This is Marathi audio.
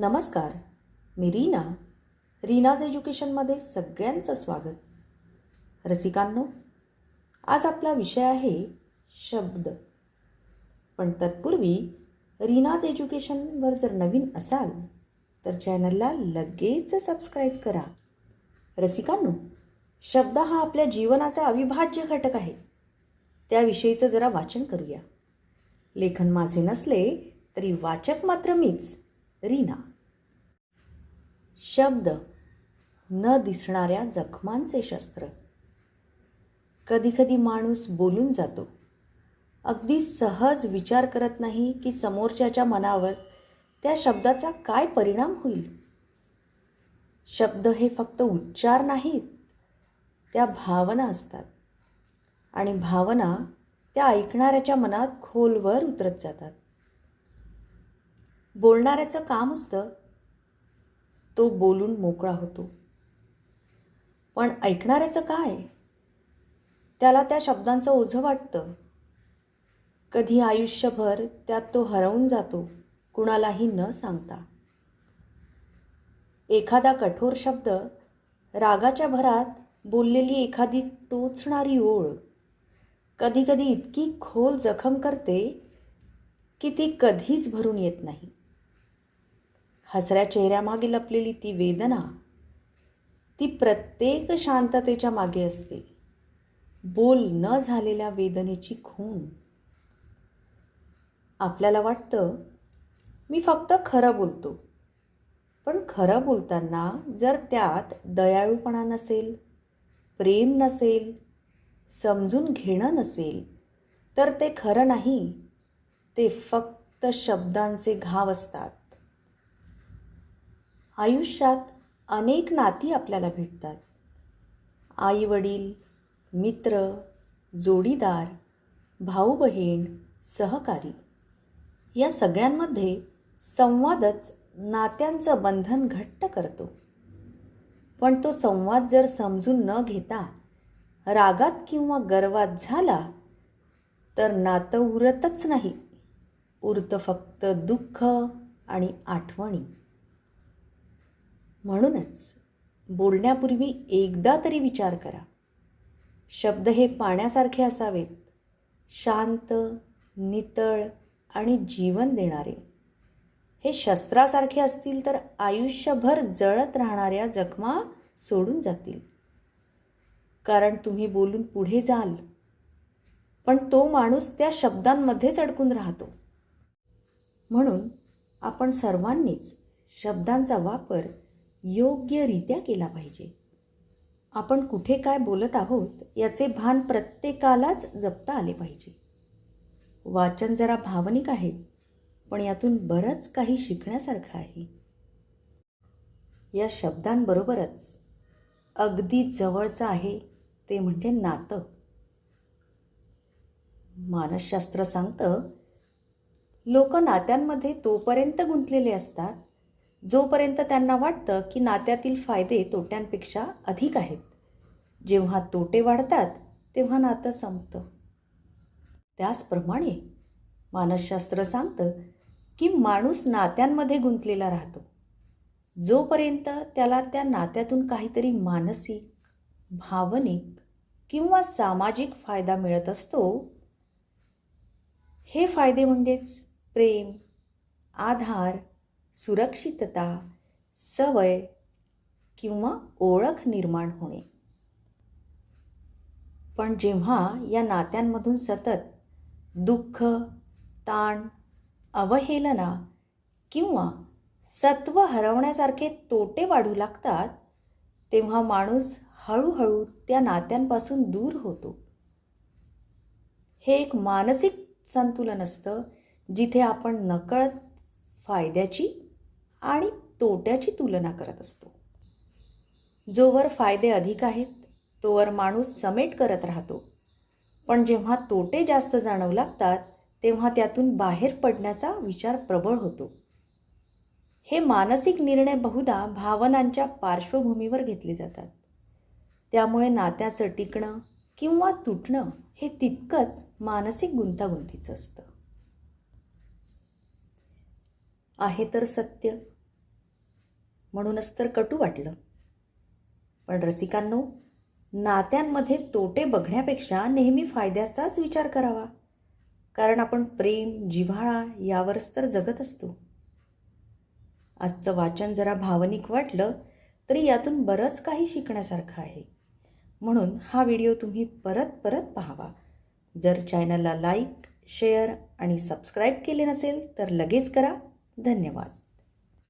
नमस्कार मी रीना. रीनाज एज्युकेशनमध्ये सगळ्यांचं स्वागत. रसिकांनो आज आपला विषय आहे शब्द. पण तत्पूर्वी रीनाज एज्युकेशनवर जर नवीन असाल तर चॅनलला लगेच सबस्क्राईब करा. रसिकांनो शब्द हा आपल्या जीवनाचा अविभाज्य घटक आहे. त्याविषयीचं जरा वाचन करूया. लेखन माझे नसले तरी वाचक मात्र मीच. रीना. शब्द न दिसणाऱ्या जखमांचे शस्त्र. कधीकधी माणूस बोलून जातो. अगदी सहज विचार करत नाही की समोरच्याच्या मनावर त्या शब्दाचा काय परिणाम होईल. शब्द हे फक्त उच्चार नाहीत त्या भावना असतात. आणि भावना त्या ऐकणाऱ्याच्या मनात खोलवर उतरत जातात. बोलणाऱ्याचं काम असतं. तो बोलून मोकळा होतो. पण ऐकणाऱ्याचं काय? त्याला त्या शब्दांचं ओझं वाटतं. कधी आयुष्यभर त्यात तो हरवून जातो कुणालाही न सांगता. एखादा कठोर शब्द रागाच्या भरात बोललेली एखादी टोचणारी ओळ कधीकधी इतकी खोल जखम करते की ती कधीच भरून येत नाही. हसऱ्या चेहऱ्यामागे लपलेली ती वेदना ती प्रत्येक शांततेच्या मागे असते. बोल न झालेल्या वेदनेची खून आपल्याला वाटतं मी फक्त खरं बोलतो. पण खरं बोलताना जर त्यात दयाळूपणा नसेल प्रेम नसेल समजून घेणं नसेल तर ते खरं नाही. ते फक्त शब्दांचे घाव असतात. आयुष्यात अनेक नाती आपल्याला भेटतात. आई वडील मित्र जोडीदार भाऊ बहीण सहकारी या सगळ्यांमध्ये संवादच नात्यांचं बंधन घट्ट करतो. पण तो संवाद जर समजून न घेता रागात किंवा गर्वात झाला तर नातं उरतच नाही. उरतं फक्त दुःख आणि आठवणी. म्हणूनच बोलण्यापूर्वी एकदा तरी विचार करा. शब्द हे पाण्यासारखे असावेत. शांत नितळ आणि जीवन देणारे. हे शस्त्रासारखे असतील तर आयुष्यभर जळत राहणाऱ्या जखमा सोडून जातील. कारण तुम्ही बोलून पुढे जाल. पण तो माणूस त्या शब्दांमध्येच अडकून राहतो. म्हणून आपण सर्वांनीच शब्दांचा वापर योग्यरित्या केला पाहिजे. आपण कुठे काय बोलत आहोत याचे भान प्रत्येकालाच जपता आले पाहिजे. वाचन जरा भावनिक आहे पण यातून बरंच काही शिकण्यासारखं आहे. या शब्दांबरोबरच अगदी जवळचं आहे ते म्हणजे नातं. मानसशास्त्र सांगतं लोक नात्यांमध्ये तोपर्यंत गुंतलेले असतात जोपर्यंत त्यांना वाटतं की नात्यातील फायदे तोट्यांपेक्षा अधिक आहेत जेव्हा तोटे वाढतात तेव्हा नातं संपतं. त्याचप्रमाणे मानसशास्त्र सांगतं की माणूस नात्यांमध्ये गुंतलेला राहतो. जोपर्यंत त्याला त्या नात्यातून काहीतरी मानसिक भावनिक किंवा सामाजिक फायदा मिळत असतो हे फायदे म्हणजेच प्रेम आधार सुरक्षितता सवय किंवा ओळख निर्माण होणे. पण जेव्हा या नात्यांमधून सतत दुःख ताण अवहेलना किंवा सत्व हरवण्यासारखे तोटे वाढू लागतात तेव्हा माणूस हळूहळू त्या नात्यांपासून दूर होतो. हे एक मानसिक संतुलन असतं जिथे आपण नकळत फायद्याची आणि तोट्याची तुलना करत असतो. जोवर फायदे अधिक आहेत तोवर माणूस समेट करत राहतो. पण जेव्हा तोटे जास्त जाणवू लागतात तेव्हा त्यातून बाहेर पडण्याचा विचार प्रबळ होतो. हे मानसिक निर्णय बहुधा भावनांच्या पार्श्वभूमीवर घेतले जातात. त्यामुळे नात्याचं टिकणं किंवा तुटणं हे तितकंच मानसिक गुंतागुंतीचं असतं. आहे तर सत्य. म्हणूनच तर कटू वाटलं. पण रसिकांनो नात्यांमध्ये तोटे बघण्यापेक्षा नेहमी फायद्याचाच विचार करावा. कारण आपण प्रेम जिव्हाळा यावरच तर जगत असतो. आजचं वाचन जरा भावनिक वाटलं तरी यातून बरंच काही शिकण्यासारखं आहे. म्हणून हा व्हिडिओ तुम्ही परत परत पाहावा. जर चॅनलला लाईक शेअर आणि सबस्क्राईब केले नसेल तर लगेच करा. धन्यवाद.